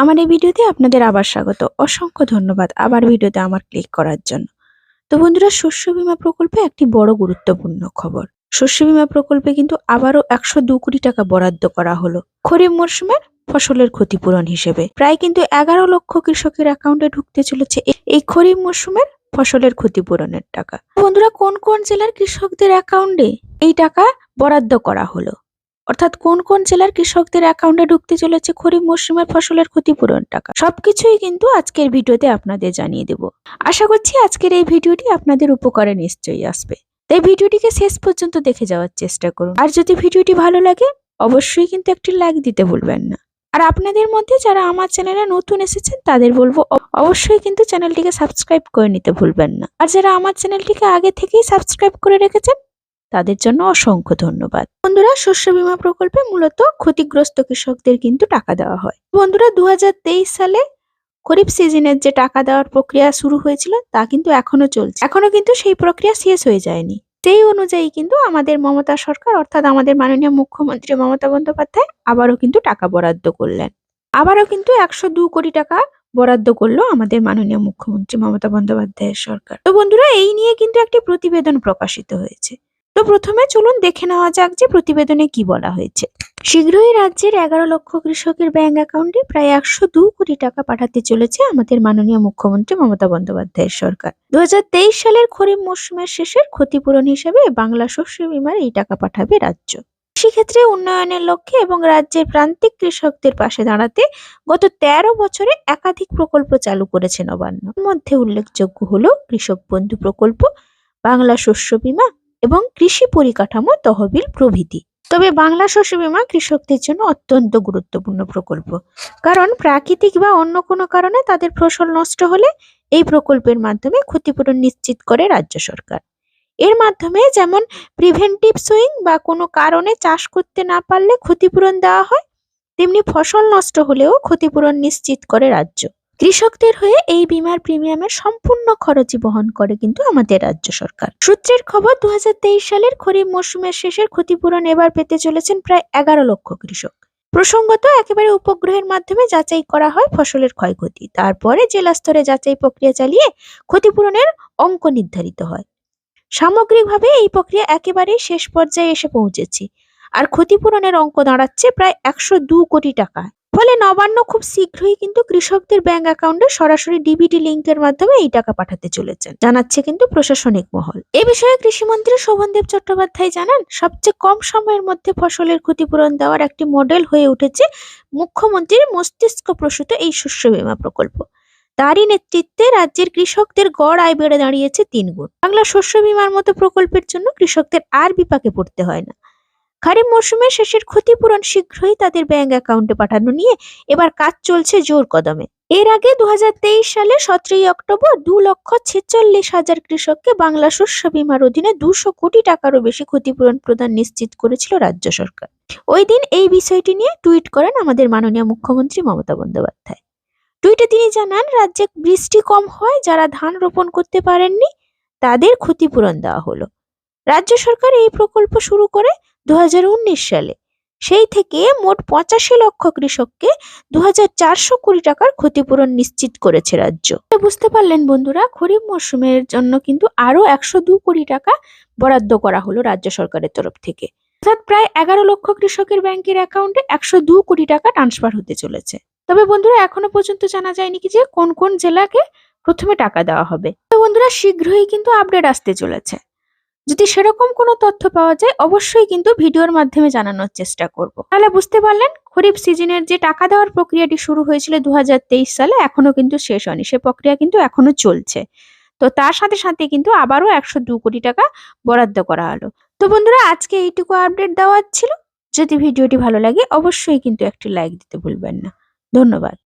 আমার এই ভিডিওতে আপনাদের আবার স্বাগত। অসংখ্য ধন্যবাদ আবার ভিডিওতে আমার ক্লিক করার জন্য। তো বন্ধুরা, শস্য বীমা প্রকল্পে একটি বড় গুরুত্বপূর্ণ খবর। শস্য বীমা প্রকল্পে কিন্তু আবারও একশো দু কোটি টাকা বরাদ্দ করা হলো খরিফ মরশুমের ফসলের ক্ষতিপূরণ হিসেবে। প্রায় কিন্তু এগারো লক্ষ কৃষকের অ্যাকাউন্টে ঢুকতে চলেছে এই খরিফ মরশুমের ফসলের ক্ষতিপূরণের টাকা। বন্ধুরা, কোন কোন জেলার কৃষকদের অ্যাকাউন্টে এই টাকা বরাদ্দ করা হলো? অর্থাৎ কোন কোন জেলার কৃষকদের অ্যাকাউন্টে ঢুকতে চলেছে খরিফ মরশুমের ফসলের ক্ষতিপূরণ টাকা? সবকিছুই কিন্তু আজকের ভিডিওতে আপনাদের জানিয়ে দেব। আশা করছি আজকের এই ভিডিওটি আপনাদের উপকারে নিশ্চয়ই আসবে। তাই ভিডিওটিকে শেষ পর্যন্ত দেখে যাওয়ার চেষ্টা করুন। আর যদি ভিডিওটি ভালো লাগে, অবশ্যই কিন্তু একটি লাইক দিতে ভুলবেন না। আর আপনাদের মধ্যে যারা আমার চ্যানেলে নতুন এসেছেন, তাদের বলব অবশ্যই কিন্তু চ্যানেলটিকে সাবস্ক্রাইব করে নিতে ভুলবেন না। আর যারা আমার চ্যানেলটিকে আগে থেকেই সাবস্ক্রাইব করে রেখেছেন তাদের জন্য অসংখ্য ধন্যবাদ। বন্ধুরা, শস্য বীমা প্রকল্পে মূলত ক্ষতিগ্রস্ত কৃষকদের কিন্তু টাকা দেওয়া হয়। বন্ধুরা, দুহাজার তেইশ সালে খরিফ সিজনের যে টাকা দেওয়ার প্রক্রিয়া শুরু হয়েছিল, তা কিন্তু এখনও চলছে। এখনও কিন্তু সেই প্রক্রিয়া শেষ হয়ে যায়নি। সেই অনুযায়ী কিন্তু আমাদের মমতা সরকার, অর্থাৎ আমাদের মাননীয় মুখ্যমন্ত্রী মমতা বন্দ্যোপাধ্যায় আবারও কিন্তু টাকা বরাদ্দ করলেন। আবারও কিন্তু একশো দু কোটি টাকা বরাদ্দ করল আমাদের মাননীয় মুখ্যমন্ত্রী মমতা বন্দ্যোপাধ্যায়ের সরকার। তো বন্ধুরা, এই নিয়ে কিন্তু একটি প্রতিবেদন প্রকাশিত হয়েছে। তো প্রথমে চলুন দেখে নেওয়া যাক যে প্রতিবেদনে কি বলা হয়েছে। শীঘ্রই রাজ্যের এগারো লক্ষ কৃষকের ব্যাংক অ্যাকাউন্টে প্রায় একশো দু কোটি টাকা পাঠাতে চলেছে আমাদের মাননীয় মুখ্যমন্ত্রী মমতা বন্দ্যোপাধ্যায়ের সরকার। দুহাজার তেইশ সালের খরিফ মৌসুমের শেষের ক্ষতিপূরণ হিসেবে বাংলা শস্য বিমার এই টাকা পাঠাবে রাজ্য। কৃষিক্ষেত্রে উন্নয়নের লক্ষ্যে এবং রাজ্যের প্রান্তিক কৃষকদের পাশে দাঁড়াতে গত তেরো বছরে একাধিক প্রকল্প চালু করেছে নবান্ন। মধ্যে উল্লেখযোগ্য হলো কৃষক বন্ধু প্রকল্প, বাংলা শস্য বীমা এবং কৃষি পরিকাঠামো তহবিল প্রভৃতি। তবে বাংলা শস্য বীমা কৃষকদের জন্য অত্যন্ত গুরুত্বপূর্ণ প্রকল্প। কারণ প্রাকৃতিক বা অন্য কোনো কারণে তাদের ফসল নষ্ট হলে এই প্রকল্পের মাধ্যমে ক্ষতিপূরণ নিশ্চিত করে রাজ্য সরকার। এর মাধ্যমে যেমন প্রিভেন্টিভ সুইং বা কোনো কারণে চাষ করতে না পারলে ক্ষতিপূরণ দেওয়া হয়, তেমনি ফসল নষ্ট হলেও ক্ষতিপূরণ নিশ্চিত করে রাজ্য। কৃষকদের হয়ে এই বিমার প্রিমিয়ামের সম্পূর্ণ খরচই বহন করে কিন্তু আমাদের রাজ্য সরকার। সূত্রের খবর, দুহাজার তেইশ সালের খরিফ মৌসুমের শেষের ক্ষতিপূরণ এবার পেতে চলেছেন প্রায় এগারো লক্ষ কৃষক। প্রসঙ্গত, একেবারে উপগ্রহের মাধ্যমে যাচাই করা হয় ফসলের ক্ষয়ক্ষতি। তারপরে জেলা স্তরে যাচাই প্রক্রিয়া চালিয়ে ক্ষতিপূরণের অঙ্ক নির্ধারিত হয়। সামগ্রিকভাবে এই প্রক্রিয়া একেবারেই শেষ পর্যায়ে এসে পৌঁছেছে। আর ক্ষতিপূরণের অঙ্ক দাঁড়াচ্ছে প্রায় একশো কোটি টাকা ফলে নবান্ন খুব শীঘ্রই কিন্তু কৃষকদের ব্যাংক অ্যাকাউন্টে সরাসরি ডিবিটি লিঙ্কের মাধ্যমে এই টাকা পাঠাতে চলেছেন। জানাচ্ছে কিন্তু প্রশাসনিক মহল। এ বিষয়ে কৃষিমন্ত্রী শোভনদেব চট্টোপাধ্যায় জানান, সবচেয়ে কম সময়ের মধ্যে ফসলের ক্ষতিপূরণ দেওয়ার একটি মডেল হয়ে উঠেছে মুখ্যমন্ত্রীর মস্তিষ্ক প্রসূত এই শস্য বীমা প্রকল্প। তারই নেতৃত্বে রাজ্যের কৃষকদের গড় আয় বেড়ে দাঁড়িয়েছে তিনগুণ বাংলা শস্য বীমার মতো প্রকল্পের জন্য কৃষকদের আর বিপাকে পড়তে হয় না। খারিফ মরশুমের শেষের ক্ষতিপূরণ শীঘ্রই তাদের ব্যাংক অ্যাকাউন্টে পাঠানো নিয়ে এবার কাজ চলছে জোর কদমে। এর আগে দু সালে সতেরোই অক্টোবর দু লক্ষ ছেচল্লিশ হাজার কৃষককে বাংলা শস্য বীমার অধীনে দুশো কোটি টাকারও বেশি ক্ষতিপূরণ প্রদান নিশ্চিত করেছিল রাজ্য সরকার। ওই দিন এই বিষয়টি নিয়ে টুইট করেন আমাদের মাননীয় মুখ্যমন্ত্রী মমতা বন্দ্যোপাধ্যায়। টুইটে তিনি জানান, রাজ্যে বৃষ্টি কম হয়, যারা ধান রোপণ করতে পারেননি, তাদের ক্ষতিপূরণ দেওয়া হলো। রাজ্য সরকার এই প্রকল্প শুরু করে দুহাজার উনিশ সালে। সেই থেকে মোট পঁচাশি লক্ষ কৃষককে দু কোটি টাকার ক্ষতিপূরণ নিশ্চিত করেছে রাজ্য। বুঝতে পারলেন বন্ধুরা, খরিফ মরশুমের জন্য কিন্তু আরও একশো দু কোটি টাকা বরাদ্দ করা হলো রাজ্য সরকারের তরফ থেকে। অর্থাৎ প্রায় এগারো লক্ষ কৃষকের ব্যাংকের অ্যাকাউন্টে একশো দু কোটি টাকা ট্রান্সফার হতে চলেছে। তবে বন্ধুরা, এখনও পর্যন্ত জানা যায়নি কি যে কোন কোন জেলাকে প্রথমে টাকা দেওয়া হবে। তো বন্ধুরা, শীঘ্রই কিন্তু আপডেট আসতে চলেছে। যদি সেরকম কোনো তথ্য পাওয়া যায়, অবশ্যই কিন্তু ভিডিওর মাধ্যমে জানানোর চেষ্টা করব। তাহলে বুঝতে পারলেন, খরিফ সিজনের যে টাকা দেওয়ার প্রক্রিয়াটি শুরু হয়েছিল দু হাজার তেইশ সালে এখনও কিন্তু শেষ হয়নি। সে প্রক্রিয়া কিন্তু এখনও চলছে। তো তার সাথে সাথে কিন্তু আবারও একশো দু কোটি টাকা বরাদ্দ করা হলো। তো বন্ধুরা, আজকে এইটুকু আপডেট দেওয়ার ছিল। যদি ভিডিওটি ভালো লাগে, অবশ্যই কিন্তু একটি লাইক দিতে ভুলবেন না। ধন্যবাদ।